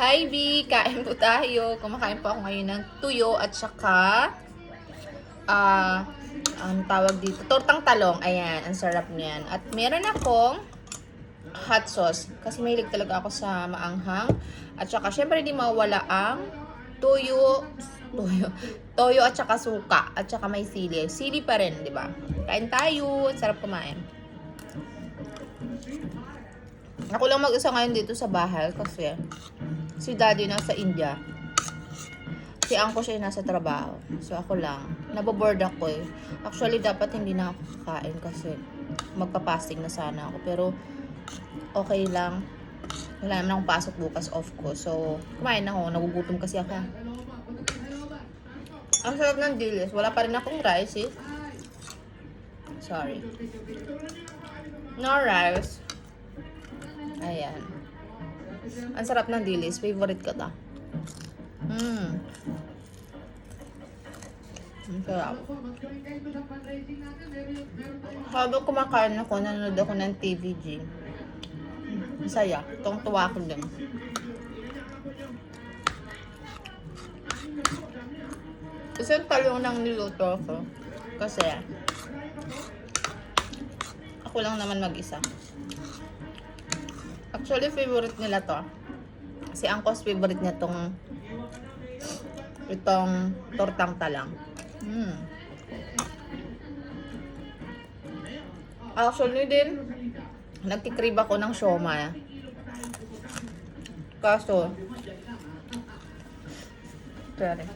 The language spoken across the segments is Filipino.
Hi, B! Kain po tayo. Kumakain po ako ngayon ng tuyo at saka ah ang tawag dito, tortang talong. Ayan, ang sarap niyan. At meron akong hot sauce. Kasi mahilig talaga ako sa maanghang. At saka, syempre, hindi mawala ang tuyo, tuyo, toyo at saka suka. At saka may sili. Sili pa rin, di ba? Kain tayo. Sarap kumain. Ako lang mag-isa ngayon dito sa bahay kasi si daddy nasa India. Si Angko siya nasa trabaho. So ako lang. Naboboard ako eh. Actually, dapat hindi na ako kakain kasi magpa-fasting na sana ako. Pero okay lang. Wala naman akong pasok bukas off ko. So, kumain ako. Nagugutom kasi ako. Ang sarap ng dilis. Wala pa rin akong rice eh. Sorry. No rice. Ayan. Ang sarap ng dilis. Favorite ko ta. Mmm. Ang sarap. Habang kumakain ako, nanonood ako ng TVG. Masaya. Tungtuwa ko din. Isang talong lang niluto ko. Kasi, ako lang naman mag-isa. Actually, favorite nila to. Si Angkos favorite niya tong itong tortang talang. Mm. Actually din, nagtikrib ako ng siomay. Kaso, sorry.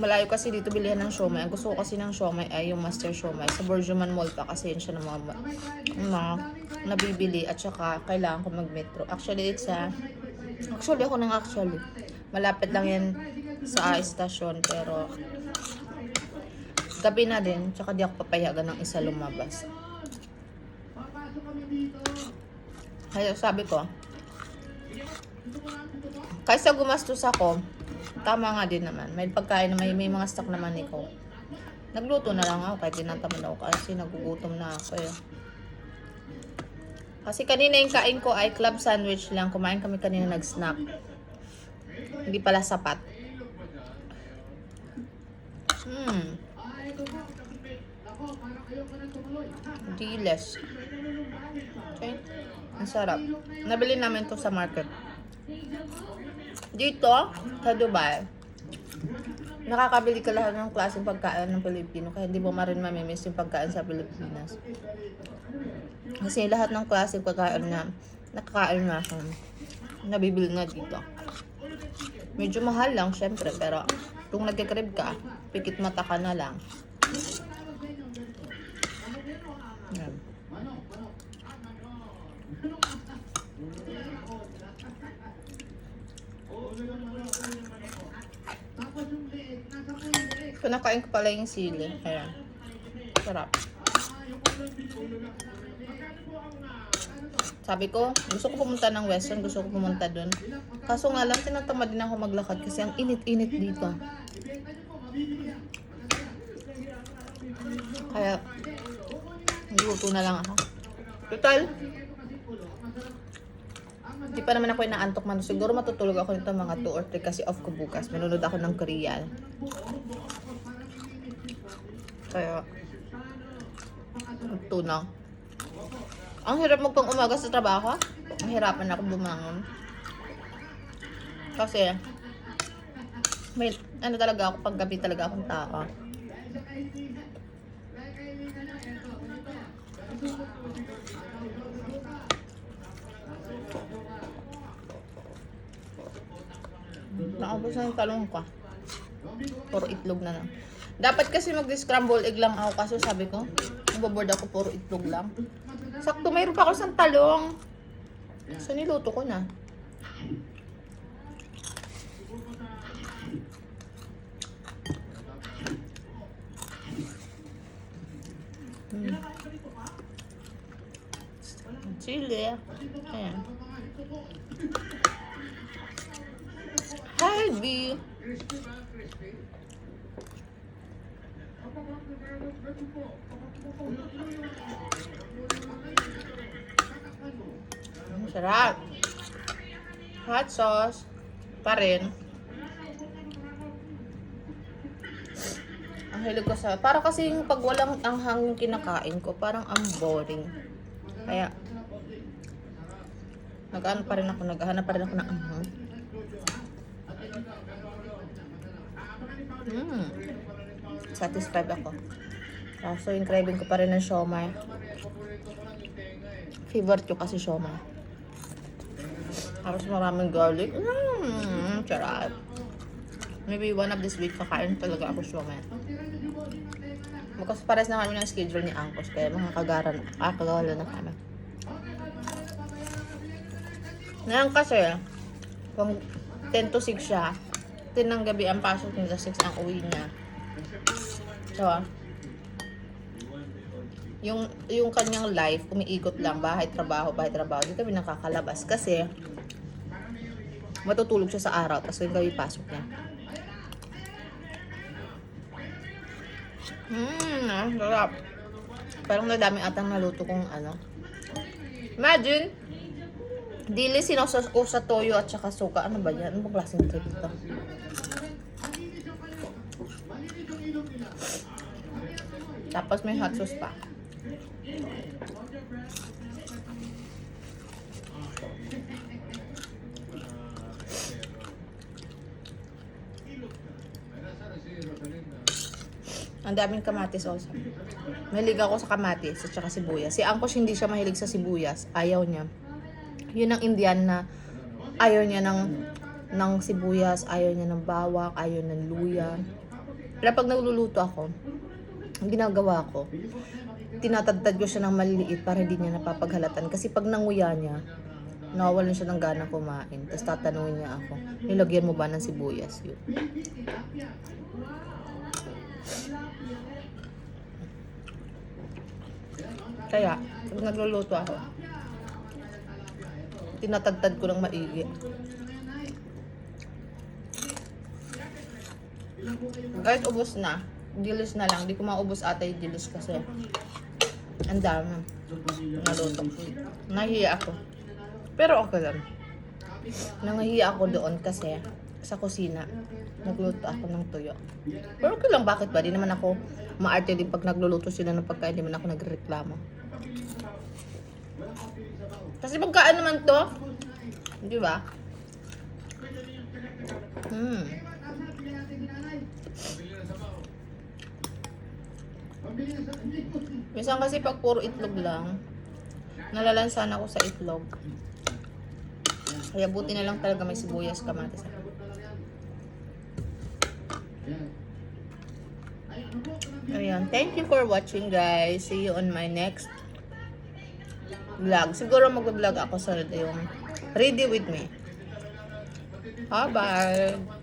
Malayo kasi dito bilihan ng siomay. Ang gusto ko kasi ng siomay ay yung master siomay. Sa Borjuman Mall pa kasi yun siya ng mga, mga nabibili at saka kailangan ko mag-metro. Actually, it's a, actually ako nang actually. Malapit lang yan sa estasyon pero gabi na din. Tsaka di ako papayagan ng isa lumabas. Kaya sabi ko, kaysa gumastos ako, tama nga din naman. May pagkain na may, may mga stock naman ikaw. Nagluto na lang ako kahit tinatamad ako kasi nagugutom na ako eh. Kasi kanina yung kain ko ay club sandwich lang. Kumain kami kanina nag-snack. Hindi pala sapat. Hmm. Diles. Okay. Ang sarap. Nabili namin to sa market. Dito, sa Dubai, nakakabili ka lahat ng klaseng pagkain ng Pilipino kaya hindi mo ma rin mamimiss yung pagkain sa Pilipinas. Kasi lahat ng klaseng pagkain na nakakain na ako, nabibili na dito. Medyo mahal lang, syempre, pero kung nagkikrib ka, pikit mata ka na lang. Yan. So, nakain ko pala yung sili. Ayan. Sarap. Sabi ko, gusto ko pumunta ng Western, gusto ko pumunta doon. Kaso nga lang, tinatamad din ako maglakad kasi ang init-init dito. Kaya, nagluto na lang ako. Total, hindi pa naman ako inaantok man. Siguro matutulog ako nito mga 2 or 3 kasi off ko bukas. Manunod ako ng Korean. Kaya, ito na. Ang hirap mo pang umaga sa trabaho. Ang hirapan ako bumangon. Kasi, may, ano talaga ako, paggabi talaga akong tao. Nakabos na yung talong ko. Puro itlog na lang. Dapat kasi mag-scramble egg lang ako kaso sabi ko, naboboard ako puro itlog lang. Sakto, mayroon pa ako sa talong. So, niluto ko na. Hmm. Chili. Ayan. Ang sarap. hot sauce pa rin. Ang hilig ko sa... Para kasi pag walang anghang yung kinakain ko, parang ang boring. Kaya, nag-ano pa rin ako, naghahanap pa rin ako ng anghang. Mm. Satisfied ako. Kaso yung craving ko pa rin ng siomay. Favorite ko kasi siomay. Tapos maraming garlic. Mmm, charot. Maybe one of this week kakain talaga ako siomay. Kasi pares na kami ng schedule ni Angkos. Kaya mga kagaran, ah, na kami. Ngayon kasi, kung 10 to 6 siya, 10 ng gabi ang pasok niya, 6 ang uwi niya. So, yung yung kanyang life, umiikot lang, bahay, trabaho, bahay, trabaho. Di kami nakakalabas kasi matutulog siya sa araw, tapos yung gabi pasok niya. Mmm, sarap. Parang nadami atang naluto kong ano. Imagine, dili sinasas ko sa toyo at saka suka. Ano ba yan? Ano bang klaseng trip ito? Tapos may hot sauce pa. Ang daming kamatis also. Mahilig ako sa kamatis at saka sibuyas. Si Angkos hindi siya mahilig sa sibuyas. Ayaw niya. Yun ang Indian na ayaw niya ng ng sibuyas, ayaw niya ng bawang, ayaw ng luya. Pero pag nagluluto ako, ang ginagawa ko, tinatadtad ko siya ng maliliit para hindi niya napapaghalatan. Kasi pag nanguya niya, nawawalan siya ng gana kumain. Tapos tatanungin niya ako, nilagyan mo ba ng sibuyas yun? Kaya, pag nagluluto ako, tinatagtad ko ng maigi. Guys, ubos na. Dilis na lang. Di ko maubos ata yung dilis kasi ang dami. Naluto. Nahiya ako. Pero okay lang. Nangahiya ako doon kasi sa kusina, nagluto ako ng tuyo. Pero okay lang, bakit ba? Di naman ako maarte din pag nagluluto sila ng pagkain, di man ako nagreklamo. Kasi pagkaan naman to, di ba? Hmm. Minsan kasi pag puro itlog lang, nalalansan ako sa itlog. Kaya buti na lang talaga may sibuyas kamatis. Ayan. Thank you for watching guys. See you on my next vlog. Siguro mag-vlog ako sa yung Ready with me. Bye-bye.